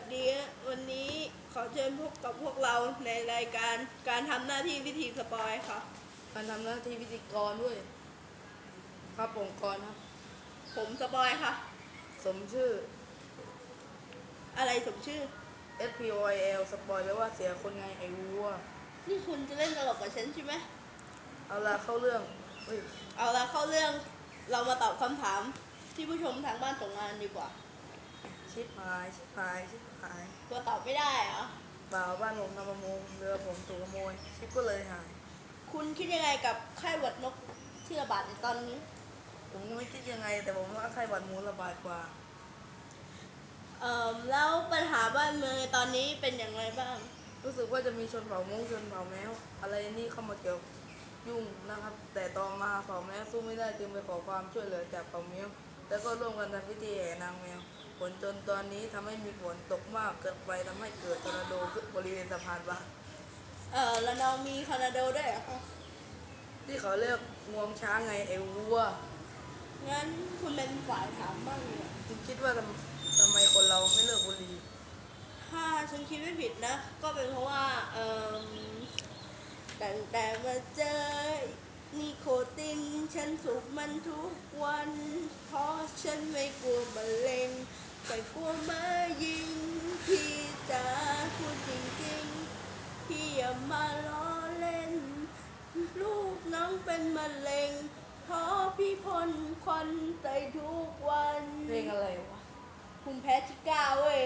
สดีฮะวันนี้ขอเชิญพบกับพวกเราในรายการการทำหน้าที่วิธีสปอยค่ะ การทำหน้าที่พิธีกรด้วย ครับผมกรครับ ผมสปอยค่ะ สมชื่อ อะไรสมชื่อ S P O I L สปอยแปลว่าเสียคนไงไอ้วัว นี่คุณจะเล่นตลกกับฉันใช่ไหมเอาละเข้าเรื่องเฮ้ยเอาละเข้าเรื่องเรามาตอบคำถามที่ผู้ชมทางบ้านส่งมาดีกว่า ชิบหาย ชิบหาย ชิบหายตัวตอบไม่ได้เหรอ เปล่าบ้านผมทำประมงเรือผมถูกขโมยชิปก็เลยหาย คุณคิดยังไงกับไข้หวัดนกที่ระบาดในตอนนี้ ผมก็ไม่คิดยังไง แต่ผมว่าไข้หวัดหมูระบาดกว่า เอ่อแล้วปัญหาบ้านเมืองในตอนนี้เป็นอย่างไรบ้าง รู้สึกว่าจะมีชนเผ่ามงชนเผ่าแมวอะไรนี่เข้ามาเกี่ยวยุ่งนะครับ แต่ต่อมาเผ่าแมวสู้ไม่ได้จึงไปขอความช่วยเหลือจากเผ่าแมวแล้วก็ร่วมกันทำพิธีแห่นางแมว ผลจนตอนนี้ทำให้มีฝนตกมากเกินไปทำให้เกิดทอร์นาโดขึ้นบริเวณสะพานบาเอ่อแล้วน้องมีคอร์นาโดด้วยเหรอคะที่เขาเรียกงวงช้างไงไอ้วัวงั้นคุณเป็นฝ่ายถามบ้างดีกว่าคุณคิดว่าทำทำไมคนเราไม่เลิกบุหรี่ถ้าฉันคิดไม่ผิดนะ ก็เป็นเพราะว่าเอ่มตั้งแต่มาเจอนิโคติน ฉันสูบมันทุกวัน เพราะฉันไม่กลัวมะเร็ง แต่กลัวมายิง พี่จะพูดจริงๆ พี่อย่ามาล้อเล่น ลูกน้องเป็นมะเร็งเพราะพี่พ่นควันใส่ทุกวันเพลงอะไรวะภูมิแพ้ชิก้าเว้ย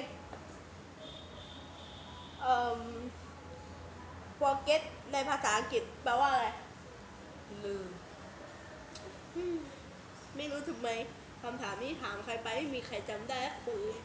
เอ่อ forget ในภาษาอังกฤษแปลว่าอะไร ลืมอืมไม่รู้ทำไม คำถามนี้ถามใครไปไม่มีใครจำได้สักคนเลย